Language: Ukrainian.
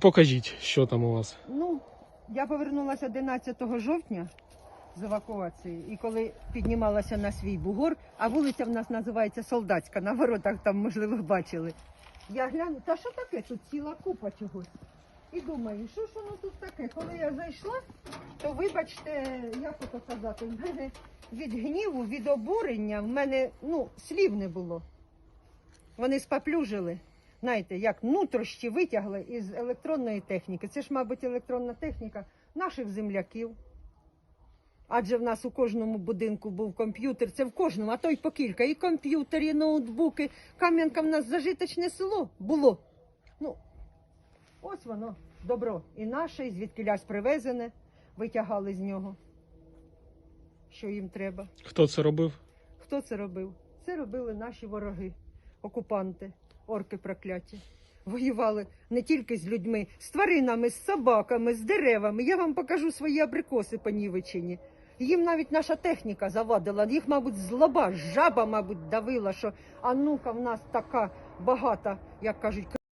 Покажіть, що там у вас. Ну, я повернулася 11 жовтня з евакуації, і коли піднімалася на свій бугор, а вулиця в нас називається Солдатська, на воротах там, можливо, бачили. Я гляну, та що таке? Тут ціла купа чогось. І думаю, що ж воно тут таке? Коли я зайшла, то вибачте, як ото казати, в мене від гніву, від обурення в мене ну, слів не було. Вони споплюжили. Знаєте, як нутрощі витягли із електронної техніки. Це ж, мабуть, електронна техніка наших земляків. Адже в нас у кожному будинку був комп'ютер, це в кожному, а то й по кілька. І комп'ютер, і ноутбуки. Кам'янка в нас зажиточне село було. Ну, ось воно, добро. І наше, і звідкилясь привезене, витягали з нього, що їм треба. Хто це робив? Хто це робив? Це робили наші вороги, окупанти, орки прокляті. Воювали не тільки з людьми, з тваринами, з собаками, з деревами. Я вам покажу свої абрикоси понівечені. Їм навіть наша техніка завадила. Їх, мабуть, злоба, жаба, мабуть, давила, що а в нас така багата, як кажуть,